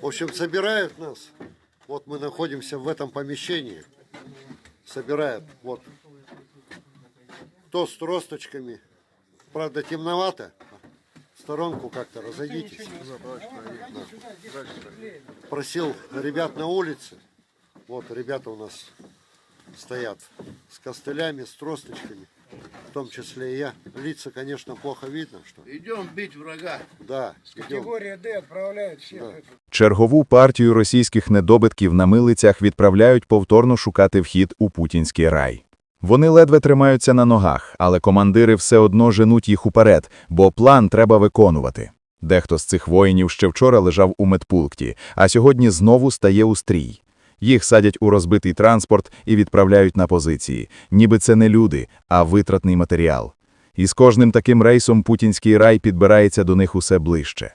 В общем, собирают нас. Вот мы находимся в этом помещении. Собирают. Вот. Кто с тросточками. Правда, темновато. В сторонку как-то разойдитесь. Да. Просил ребят на улице. Вот ребята у нас стоят с костылями, с тросточками. В том числе и я. Лица, конечно, плохо видно, что. Идем бить врага. Да, идем. Категория Д отправляют всех. Да. это. Чергову партію російських недобитків на милицях відправляють повторно шукати вхід у путінський рай. Вони ледве тримаються на ногах, але командири все одно женуть їх уперед, бо план треба виконувати. Дехто з цих воїнів ще вчора лежав у медпункті, а сьогодні знову стає у стрій. Їх садять у розбитий транспорт і відправляють на позиції, ніби це не люди, а витратний матеріал. І з кожним таким рейсом путінський рай підбирається до них усе ближче.